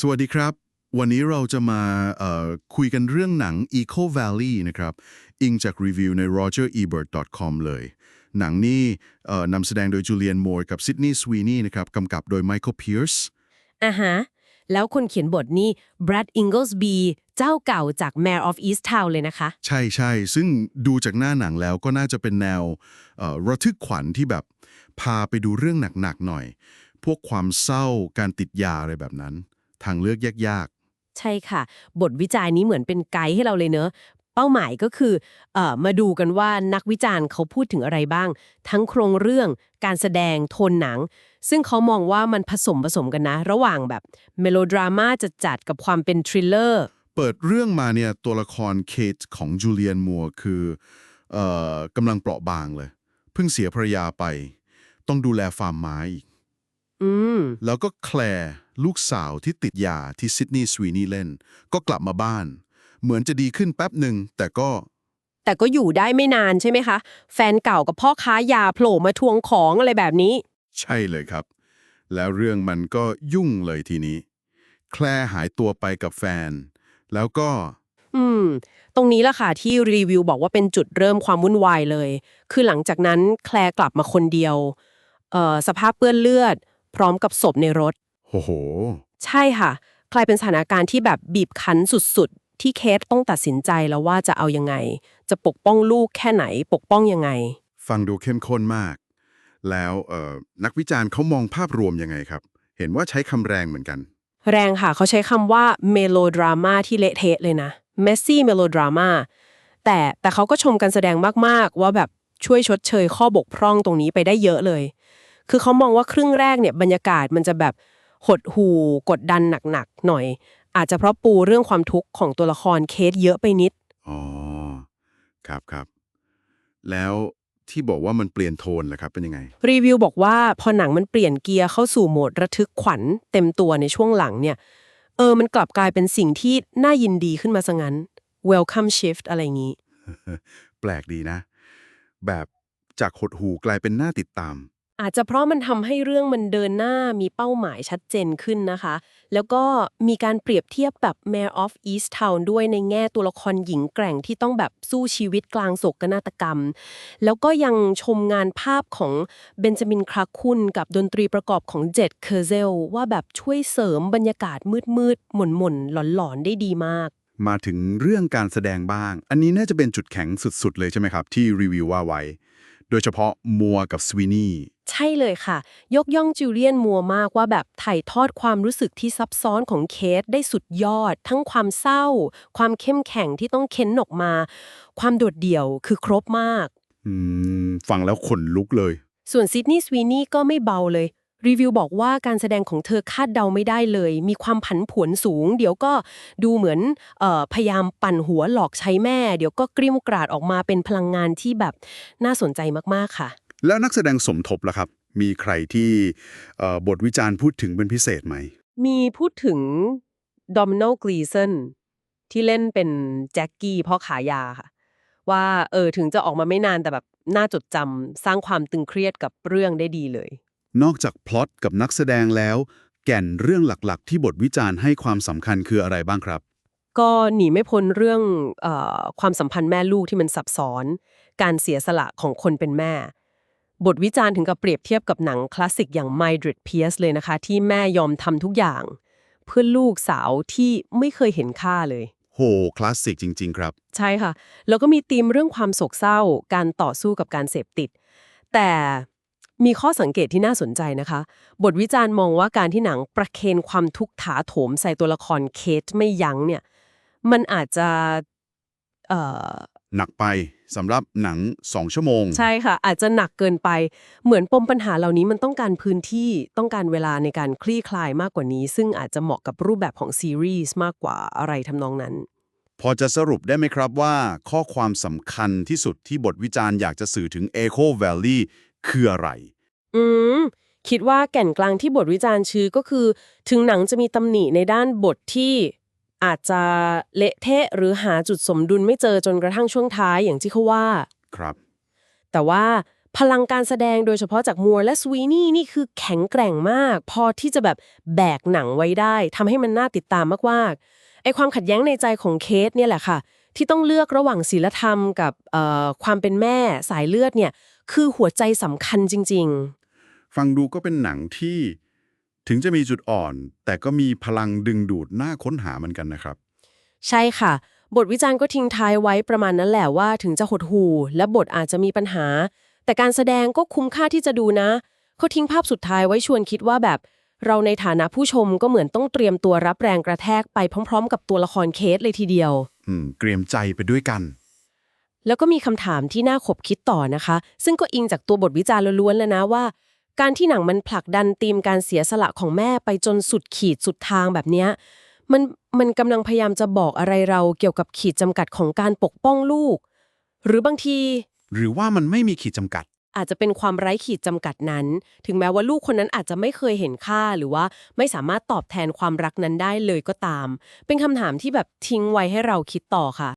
สวัสดีครับ วันนี้เราจะมาเอ่อคุยกันเรื่องหนัง Eco Valley นะครับ อิงจากรีวิวใน rogerebert.com เลย หนังนี้เอ่อนำแสดงโดยจูเลียนม o ร์กับซิดนีย์สวีนีนะครับกำกับโดยไมเคิลเพียร์สอ่าฮะ แล้วคนเขียนบทนี่ Brad Inglesby เจ้าเก่าจาก Mayor of Easttown เลยนะคะ ใช่ใช่ซึ่งดูจากหน้าหนังแล้วก็น่าจะเป็นแนวเอ่อระทึกขวัญที่แบบพาไปดูเรื่องหนักๆหน่อย พวกความเศร้าการติดยาอะไรแบบนั้น ทางเลือกยากใช่ค่ะ บทวิจัยนี้เหมือนเป็นไกด์ให้เราเลยเนอะ เป้าหมายก็คือเอ่อมาดูกันว่านักวิจารณ์เขาพูดถึงอะไรบ้าง ทั้งโครงเรื่อง การแสดง โทนหนัง ซึ่งเขามองว่ามันผสมผสมกันนะ ระหว่างแบบเมโลดราม่าจะจัดๆกับความเป็นทริลเลอร์ๆเปิดเรื่องมาเนี่ยตัวละครเคทของจูเลียนมัวร์คือเอ่อกำลังเปราะบางเลย เพิ่งเสียภรรยาไป ต้องดูแลฟาร์มไม้อีกอืมแล้วก็แคลร์ ลูกสาวที่ติดยาที่ซิดนีย์สวีนีเล่น ก็กลับมาบ้าน เหมือนจะดีขึ้นแป๊บหนึ่งแต่ก็ แต่ก็อยู่ได้ไม่นานใช่ไหมคะ แฟนเก่ากับพ่อค้ายาโผล่มาทวงของอะไรแบบนี้ ใช่เลยครับ แล้วเรื่องมันก็ยุ่งเลยทีนี้ แคลร์หายตัวไปกับแฟน แล้วก็ อืม ตรงนี้ล่ะค่ะที่รีวิวบอกว่าเป็นจุดเริ่มความวุ่นวายเลย คือหลังจากนั้นแคลร์กลับมาคนเดียว เอ่อสภาพเปื้อนเลือด พร้อมกับศพในรถ โอ้โห ใช่ค่ะ กลายเป็นสถานการณ์ที่แบบบีบคั้นสุดๆ ที่เคสต้องตัดสินใจแล้วว่าจะเอายังไง จะปกป้องลูกแค่ไหน ปกป้องยังไง ฟังดูเข้มข้นมาก แล้วเอ่อนักวิจารณ์เขามองภาพรวมยังไงครับ เห็นว่าใช้คำแรงเหมือนกัน แรงค่ะ เขาใช้คำว่าเมโลดราม่าที่เละเทะเลยนะ messy melodrama แต่แต่เขาก็ชมการแสดงมากๆ ว่าแบบช่วยชดเชยข้อบกพร่องตรงนี้ไปได้เยอะเลย คือเขามองว่าครึ่งแรกเนี่ยบรรยากาศมันจะแบบ หดหูกดดันหนักๆหน่อย อาจจะเพราะปูเรื่องความทุกข์ของตัวละครเคสเยอะไปนิด อ๋อ ครับครับแล้วที่บอกว่ามันเปลี่ยนโทนล่ะครับเป็นยังไง รีวิวบอกว่าพอหนังมันเปลี่ยนเกียร์เข้าสู่โหมดระทึกขวัญเต็มตัวในช่วงหลังเนี่ย เออมันกลับกลายเป็นสิ่งที่น่ายินดีขึ้นมาซะงั้น welcome shift อะไรอย่างนี้ แปลกดีนะ แบบจากหดหูกลายเป็นหน้าติดตาม อาจจะเพราะมันทำให้เรื่องมันเดินหน้ามีเป้าหมายชัดเจนขึ้นนะคะ แล้วก็มีการเปรียบเทียบแบบ Mayor of Easttown ด้วยในแง่ตัวละครหญิงแกร่งที่ต้องแบบสู้ชีวิตกลางโศกนาฏกรรม แล้วก็ยังชมงานภาพของเบนจามินคราคุนกับดนตรีประกอบของเจ็ดเคอร์เซลว่าแบบช่วยเสริมบรรยากาศมืดๆ หม่นๆ หลอนๆ ได้ดีมากมาถึงเรื่องการแสดงบ้าง อันนี้น่าจะเป็นจุดแข็งสุดๆ เลยใช่ไหมครับ ที่รีวิวว่าไว้ โดยเฉพาะมัวกับสวีนีใช่เลยค่ะ ยกย่องจูเลียนมัวมากว่าแบบถ่ายทอดความรู้สึกที่ซับซ้อนของเคสได้สุดยอด ทั้งความเศร้า ความเข้มแข็งที่ต้องเค้นออกมา ความโดดเดี่ยวคือครบมาก อืม ฟังแล้วขนลุกเลย ส่วนซิดนีย์สวีนีก็ไม่เบาเลย รีวิวบอกว่าการแสดงของเธอคาดเดาไม่ได้เลย มีความผันผวนสูง เดี๋ยวก็ดูเหมือนเออพยายามปั่นหัวหลอกใช้แม่ เดี๋ยวก็กริ้วกราดออกมาเป็นพลังงานที่แบบน่าสนใจมากๆค่ะ แล้วนักแสดงสมทบล่ะครับ มีใครที่เอ่อบทวิจารณ์พูดถึงเป็นพิเศษไหม มีพูดถึงดอมิโนกลีสันที่เล่นเป็นแจ็คกี้พ่อขายาค่ะ ว่าเออถึงจะออกมาไม่นานแต่แบบน่าจดจำสร้างความตึงเครียดกับเรื่องได้ดีเลย นอกจากพล็อตกับนักแสดงแล้ว แก่นเรื่องหลักๆ ที่บทวิจารณ์ให้ความสำคัญคืออะไรบ้างครับ ก็หนีไม่พ้นเรื่องเออความสัมพันธ์แม่ลูกที่มันซับซ้อน การเสียสละของคนเป็นแม่ บทวิจารณ์ถึงกับเปรียบเทียบกับหนังคลาสสิกอย่าง Mildred Pierce เลยนะคะ ที่แม่ยอมทำทุกอย่าง เพื่อลูกสาวที่ไม่เคยเห็นค่าเลยโหคลาสสิกจริง ๆ ครับ ใช่ค่ะ แล้วก็มีธีมเรื่องความโศกเศร้า การต่อสู้กับการเสพติด แต่ มีข้อสังเกตที่น่าสนใจนะคะ บทวิจารณ์มองว่าการที่หนังประเคนความทุกข์ถาโถมใส่ตัวละครเคทไม่ยั้งเนี่ย มันอาจจะเอ่อหนักไปสำหรับหนัง2ชั่วโมง ใช่ค่ะ อาจจะหนักเกินไป เหมือนปมปัญหาเหล่านี้มันต้องการพื้นที่ต้องการเวลาในการคลี่คลายมากกว่านี้ ซึ่งอาจจะเหมาะกับรูปแบบของซีรีส์มากกว่าอะไรทำนองนั้น พอจะสรุปได้ไหมครับว่า ข้อความสำคัญที่สุดที่บทวิจารณ์อยากจะสื่อถึง Echo Valley คืออะไร อืม คิดว่าแก่นกลางที่บทวิจารณ์ชื่อก็คือ ถึงหนังจะมีตำหนิในด้านบทที่อาจจะเละเทะหรือหาจุดสมดุลไม่เจอจนกระทั่งช่วงท้ายอย่างที่เขาว่า ครับ แต่ว่าพลังการแสดงโดยเฉพาะจากมัวและสวีนี่นี่คือแข็งแกร่งมาก พอที่จะแบบแบกหนังไว้ได้ทำให้มันน่าติดตามมากๆไอความขัดแย้งในใจของเคสเนี่ยแหละค่ะ ที่ต้องเลือกระหว่างศีลธรรมกับเอ่อความเป็นแม่สายเลือดเนี่ยคือหัวใจสำคัญจริง ๆ ฟังดูก็เป็นหนังที่ถึงจะมีจุดอ่อน แต่ก็มีพลังดึงดูดน่าค้นหาเหมือนกันนะครับ ใช่ค่ะ บทวิจารณ์ก็ทิ้งท้ายไว้ประมาณนั้นแหละว่าถึงจะหดหู่และบทอาจจะมีปัญหา แต่การแสดงก็คุ้มค่าที่จะดูนะเขาทิ้งภาพสุดท้ายไว้ชวนคิดว่าแบบ เราในฐานะผู้ชมก็เหมือนต้องเตรียมตัวรับแรงกระแทกไปพร้อม ๆ กับตัวละครเคสเลยทีเดียว อืมเตรียมใจไปด้วยกัน แล้วก็มีคำถามที่น่าขบคิดต่อนะคะ ซึ่งก็อิงจากตัวบทวิจารณ์ล้วนๆเลยนะว่า การที่หนังมันผลักดันธีมการเสียสละของแม่ไปจนสุดขีดสุดทางแบบเนี้ยมันมันกำลังพยายามจะบอกอะไรเราเกี่ยวกับขีดจำกัดของการปกป้องลูก หรือบางที หรือว่ามันไม่มีขีดจำกัด อาจจะเป็นความไร้ขีดจำกัดนั้น ถึงแม้ว่าลูกคนนั้นอาจจะไม่เคยเห็นค่าหรือว่าไม่สามารถตอบแทนความรักนั้นได้เลยก็ตาม เป็นคำถามที่แบบทิ้งไว้ให้เราคิดต่อค่ะ